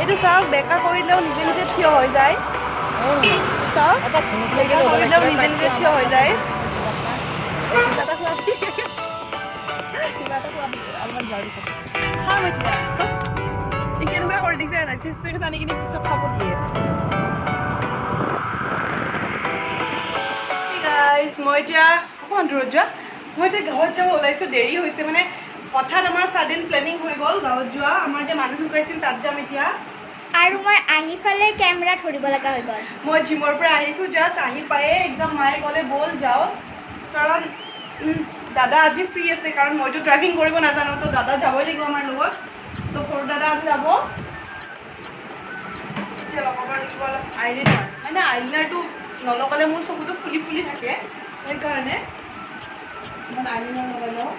এইটো চাওক বেকা কৰিলেও নিজে নিজে থিয় হৈ যায়। চাওক এটা ধুনুক বেকা কৰিলেও নিজে নিজে থিয় হৈ যায়। কেনেকুৱা কৰি দিছে আনি কিনি পিছত খাব দিয়ে। মই এতিয়া অকণমান দূৰত যোৱা। মই এতিয়া গাঁৱত যাব ওলাইছোঁ দেৰি হৈছে। মানে হঠাৎ আমাৰ ছাডেন প্লেনিং হৈ গ'ল গাঁৱত যোৱা। আমাৰ যে মানুহ ঢুকাইছিল তাত যাম এতিয়া। আৰু মই আহি পেলাই কেমেৰা ধৰিব লগা হৈ গ'ল। মই জিমৰ পৰা আহিছোঁ জাষ্ট আহি পায়ে একদম মায়ে ক'লে ব'ল যাওঁ। কাৰণ দাদা আজি ফ্ৰী আছে কাৰণ মইতো ড্ৰাইভিং কৰিব নাজানো তো দাদা যাবই লাগিব আমাৰ লগত। তো সৰু দাদা আজি যাব। লগাব লাগিব অলপ আইলাইনাৰ মানে আইলাইনাৰটো নলগালে মোৰ চকুটো ফুলি ফুলি থাকে সেইকাৰণে। আইলাইনাৰ লগাই লওঁ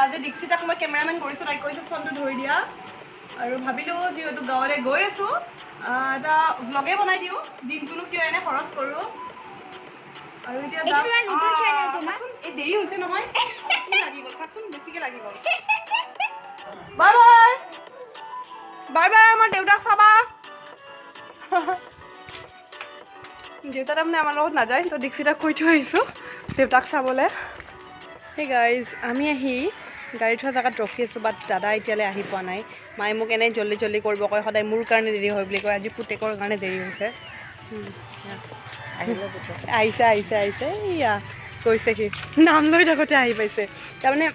আজি দীক্ষিতাক মই কেমেৰামেন কৰিছোঁ তাইক কৈছোঁ ফোনটো ধৰি দিয়া। আৰু ভাবিলোঁ যিহেতু গাঁৱলৈ গৈ আছোঁ এটা ভ্লগে বনাই দিওঁ। দিনটোনো কিয় এনে খৰচ কৰোঁ? আৰু এতিয়া এই দেৰি হৈছে নহয়। কি লাগি গ'ল চাচোন বেছিকৈ লাগি গ'ল বাই বাই। বাই বাই আমাৰ দেউতাক চাবা। দেউতা তাৰমানে আমাৰ লগত নাযায় তো দীক্ষিতাক কৈ থৈ আহিছোঁ দেউতাক চাবলৈ। সেই গাইজ আমি আহি গাড়ী থোৱা জেগাত ৰখি আছোঁ বাট দাদা এতিয়ালৈ আহি পোৱা নাই। মায়ে মোক এনেই জল্দি জল্দি কৰিব কয় সদায় মোৰ কাৰণে দেৰি হয় বুলি কয় আজি পুতেকৰ কাৰণে দেৰি হৈছে। আহিছে আহিছে আহিছে ইয়া গৈছে সি নাম লৈ থাকোঁতে আহি পাইছে। তাৰমানে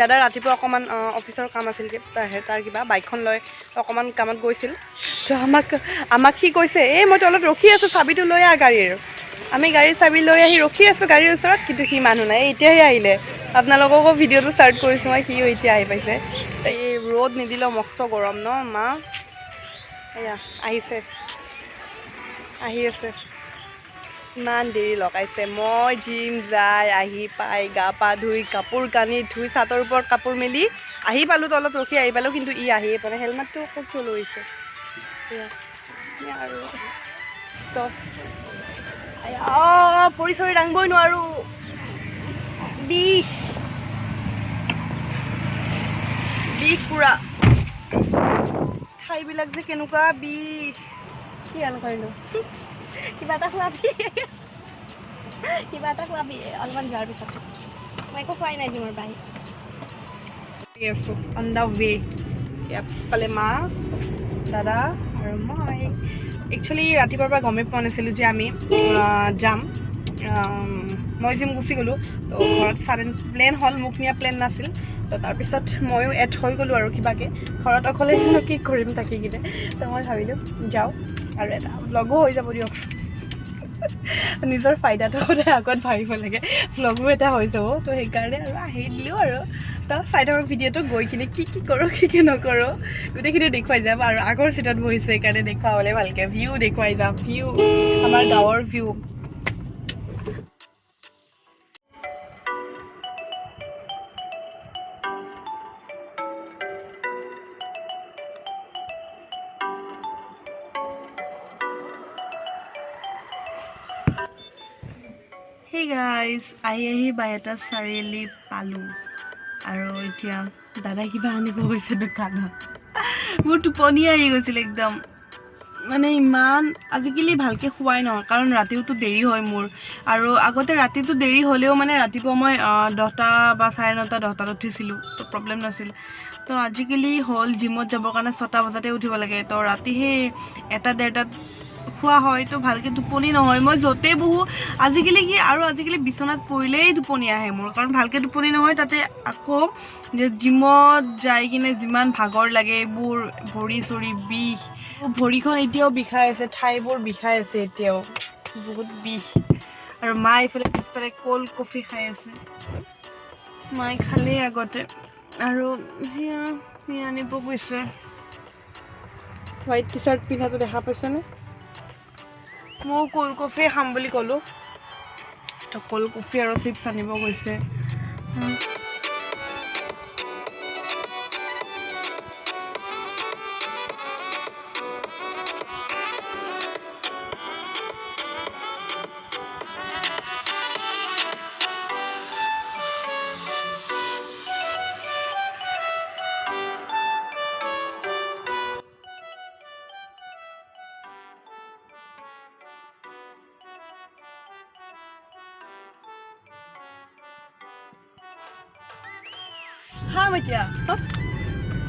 দাদা ৰাতিপুৱা অকণমান অফিচৰ কাম আছিল তাৰ কিবা বাইকখন লৈ অকণমান কামত গৈছিল। তো আমাক আমাক সি কৈছে এই মই তলত ৰখি আছোঁ চাবিটো লৈ আহ গাড়ীৰ। আমি গাড়ীৰ চাবি লৈ আহি ৰখি আছোঁ গাড়ীৰ ওচৰত কিন্তু সি মানুহ নাই এতিয়াহে আহিলে। আপোনালোককো ভিডিঅ'টো ষ্টাৰ্ট কৰিছোঁ মই সিও এতিয়া আহি পাইছে। এই ৰ'দ নিদিলেও মস্ত গৰম ন মা? এয়া আহিছে। আহি আছে। ইমান দেৰি লগাইছে। মই জিম যাই আহি পাই গা পা ধুই কাপোৰ কানি ধুই চাদৰ ওপৰত কাপোৰ মেলি আহি পালোঁ তলত ৰখি আহি পালোঁ কিন্তু ই আহিয়ে নাই। হেলমেটটো থৈ লৈছে আৰু। তো আয়া, পৰি চৰি দাঙিবই নোৱাৰোঁ। বিষ। বিষ পুৰা। ঠাইবিলাক যে কেনেকুৱা বিষ। কি হাল কৰিলোঁ? কিবা এটা খোৱাবি কিবা এটা খোৱাবি অলপমান যোৱাৰ পিছত। মই একো খোৱাই নাই জিমৰ বাই আছোঁ অন দ্য ৱে পিছফালে মা দাদা আৰু মই। একচুৱেলি ৰাতিপুৱাৰ পৰা গমেই পোৱা নাছিলোঁ যে আমি যাম। মই জিম গুচি গ'লোঁ। তো ঘৰত ছাডেন প্লেন হ'ল মোক নিয়া প্লেন নাছিল। তো তাৰপিছত ময়ো এড হৈ গ'লোঁ আৰু কিবাকৈ। ঘৰত অকলে কি কৰিম থাকি কিনে। তো মই ভাবিলোঁ যাওঁ আৰু এটা ব্লগো হৈ যাব দিয়ক। নিজৰ ফাইদাটো সদায় আগত ভাবিব লাগে। ব্লগো এটা হৈ যাব তো সেইকাৰণে আৰু আহি দিলোঁ আৰু। তো চাই থাকক ভিডিঅ'টো গৈ কিনে কি কি কৰোঁ কি কি নকৰোঁ। গোটেইখিনি দেখুৱাই যাম আৰু আগৰ চিটত বহিছোঁ সেইকাৰণে দেখুৱাবলৈ ভালকৈ। ভিউ দেখুৱাই যাম ভিউ আমাৰ গাঁৱৰ ভিউ সেই গাইজ আহি আহি বাইহাটা চাৰিআলি পালোঁ। আৰু এতিয়া দাদাই কিবা আনিব গৈছে দোকানত। মোৰ টোপনি আহি গৈছিল একদম। মানে ইমান আজিকালি ভালকৈ শুৱাই নহয় কাৰণ ৰাতিওতো দেৰি হয় মোৰ। আৰু আগতে ৰাতিটো দেৰি হ'লেও মানে ৰাতিপুৱা মই দহটা বা চাৰে নটা দহটাত উঠিছিলোঁ তো প্ৰব্লেম নাছিল। তো আজিকালি হ'ল জিমত যাবৰ কাৰণে ছটা বজাতে উঠিব লাগে। তো ৰাতি সেই এটা ডেৰটাত খোৱা হয় তো ভালকৈ টোপনি নহয়। মই য'তেই বহোঁ আজিকালি কি আৰু আজিকালি বিচনাত পৰিলেই টোপনি আহে মোৰ। কাৰণ ভালকৈ টোপনি নহয় তাতে আকৌ যে জিমত যাই কিনে যিমান ভাগৰ লাগে এইবোৰ ভৰি চৰি বিষ। ভৰিখন এতিয়াও বিষাই আছে ঠাইবোৰ বিষাই আছে এতিয়াও। বহুত বিষ। আৰু মা এইফালে পিছফালে ক'ল্ড কফি খাই আছে। মায়ে খালেই আগতে। আৰু সেয়া সেয়া আনিব গৈছে। হোৱাইট টি চাৰ্ট পিন্ধাটো দেখা পাইছেনে? ময়ো ক'ল্ড কফিয়ে খাম বুলি ক'লোঁ। তো ক'ল্ড কফি আৰু চিপছ আনিব গৈছে। খাম এতিয়া।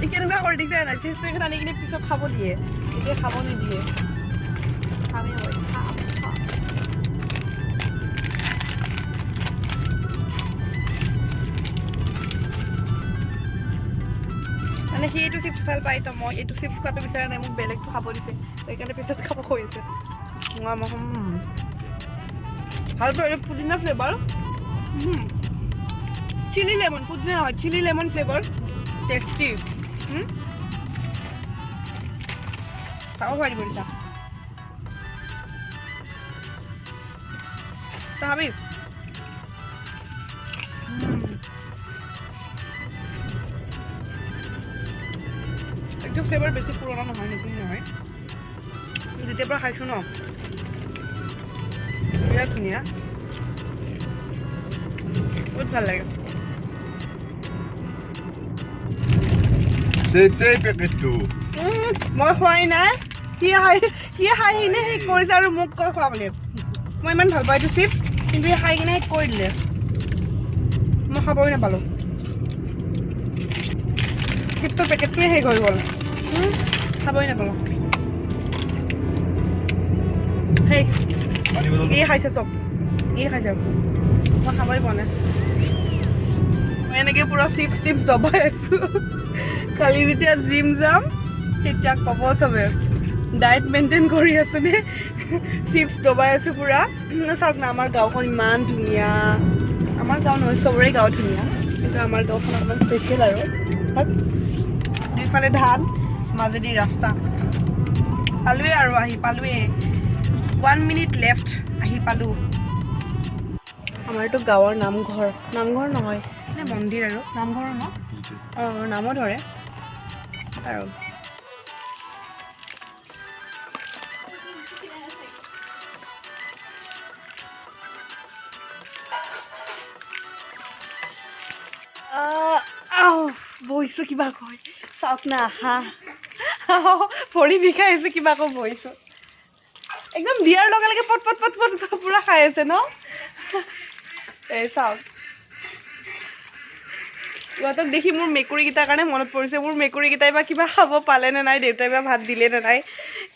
ই কেনেকুৱা কৰি দিছে নাই আনি কিনে পিছত খাব দিয়ে। এতিয়া খাব নিদিয়ে। মানে সি এইটো চিপছ ভাল পায় তো মই এইটো চিপছ খোৱাটো বিচৰা নাই মোক বেলেগটো খাব দিছে। সেইকাৰণে পিছত খাব উম। ভাল এইটো পুদিনা ফ্লেভাৰ চিলি লেমন পুদিনা নহয় চিলি লেমন ফ্লেভাৰ টেষ্টি চাব পাৰিব দিছা তই খাবি উম। এইটো ফ্লেভাৰ বেছি পুৰণা নহয় নতুন নহয় যেতিয়াৰ পৰা খাইছোঁ ন বিৰাট ধুনীয়া বহুত ভাল লাগে মই খোৱাই নাই। সি খাই সি খাই কিনে সেই কৰিছে আৰু মোক কয় খোৱা বুলি মই ইমান ভাল পাওঁ এইটো চিপছ কিন্তু সি খাই কিনে সেই কৰি দিলে। মই খাবই নাপালোঁ। চিপছৰ পেকেটটোৱে শেষ হৈ গ'ল। খাবই নাপালোঁ। সেই. ই খাইছে চব। ই খাইছে। মই খাবই পোৱা নাই। মই এনেকৈ পূৰা চিপছ টিপছ দবাই আছোঁ। কালি যেতিয়া জিম যাম তেতিয়া ক'ব চবে ডায়েট মেইনটেইন কৰি আছোঁ নে? চিপছ দবাই আছোঁ পূৰা। চাওক না আমাৰ গাঁওখন ইমান ধুনীয়া। আমাৰ গাঁও নহয় চবৰে গাঁও ধুনীয়া। কিন্তু আমাৰ গাঁওখন অকণমান স্পেচিয়েল আৰু। দুইফালে ধান মাজেদি ৰাস্তা। পালোৱে আৰু আহি পালোৱে। ওৱান মিনিট লেফ্ট আহি পালোঁ। আমাৰ এইটো গাঁৱৰ নামঘৰ। নামঘৰ নহয় মানে মন্দিৰ আৰু। নামঘৰ ন? অঁ নামো ধৰে। আহ, বহিছোঁ কিবা কয় চাওক না হাঁহ ভৰি বিষাই আছে কিবা কৈ বহিছোঁ একদম দিয়াৰ লগে লগে পট পট পট পট পুৰা খাই আছে ন এই চাওক ইহঁতক দেখি মোৰ মেকুৰীকেইটাৰ কাৰণে মনত পৰিছে। মোৰ মেকুৰীকেইটাই বা কিবা খাব পালে নে নাই দেউতাই বা ভাত দিলে নে নাই?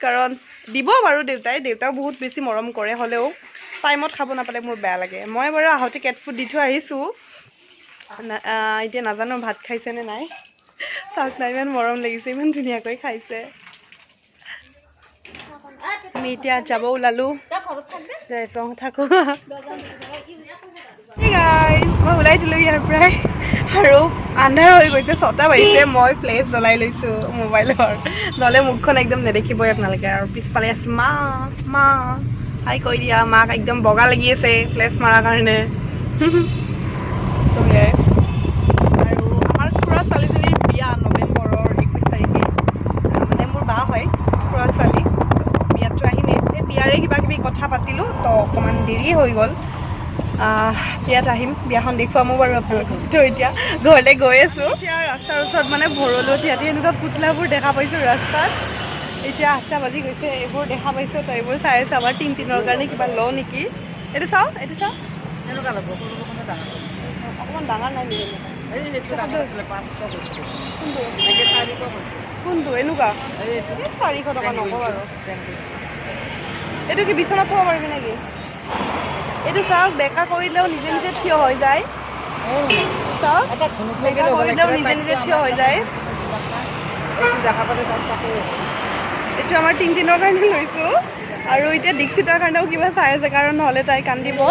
কাৰণ দিব বাৰু দেউতাই দেউতাও বহুত বেছি মৰম কৰে হ'লেও। টাইমত খাব নাপালে মোৰ বেয়া লাগে। মই বাৰু আহোঁতে কেট ফুড দি থৈ আহিছোঁ। এতিয়া নাজানো ভাত খাইছে নে নাই। চাওক না ইমান মৰম লাগিছে ইমান ধুনীয়াকৈ খাইছে। আমি এতিয়া যাব ওলালোঁ। যাইছোঁ থাকোঁ। মই ওলাই দিলোঁ ইয়াৰ পৰাই। আৰু আন্ধাৰ হৈ গৈছে, ছটা বাজিছে, মই ফ্লেছ জ্বলাই লৈছোঁ মোবাইলৰ নহ'লে মুখখন একদম নেদেখিবই আপোনালোকে আৰু পিছফালে আছে মা মা, হাই কৈ দিয়া, মাক একদম বগা লাগি আছে ফ্লেছ মৰাৰ কাৰণে। আৰু আমাৰ খুৰা ছোৱালীজনীৰ বিয়া নৱেম্বৰৰ একৈছ তাৰিখে। মানে মোৰ বা হয়, খুৰা ছোৱালী। বিয়াততো বিয়াৰে কিবা কিবি কথা পাতিলোঁ, তো অকণমান দেৰি হৈ গ'ল। বিয়াত আহিম বিয়াখন দেখুৱামো বাৰু আপোনালোকক। এতিয়া ঘৰলৈ গৈ আছোঁ। এতিয়া ৰাস্তাৰ ওচৰত মানে ভৰলুত ইয়াতে এনেকুৱা পুতলাবোৰ দেখা পাইছোঁ ৰাস্তাত। এতিয়া আঠটা বাজি গৈছে এইবোৰ দেখা পাইছোঁ তো এইবোৰ চাই আছোঁ আমাৰ তিন দিনৰ কাৰণে কিবা লওঁ নেকি। এইটো চাওঁ এইটো চাওঁ। এনেকুৱা ল'ব ডাঙৰ। অকণমান ডাঙৰ নাই নেকি? কোনটো? এনেকুৱা? চাৰিশ টকা নকওঁ আৰু। এইটো কি বিচনাত থ'ব পাৰিবি নেকি? এইটো চাওক বেকা কৰিলেও নিজে নিজে থিয় হৈ যায়। চাওক বেকা কৰিলেও নিজে নিজে থিয় হৈ যায়। এইটো আমাৰ তিনিদিনৰ কাৰণে লৈছোঁ। আৰু এতিয়া দীক্ষিতৰ কাৰণেও কিবা চাই আছে কাৰণ নহ'লে তাই কান্দিব।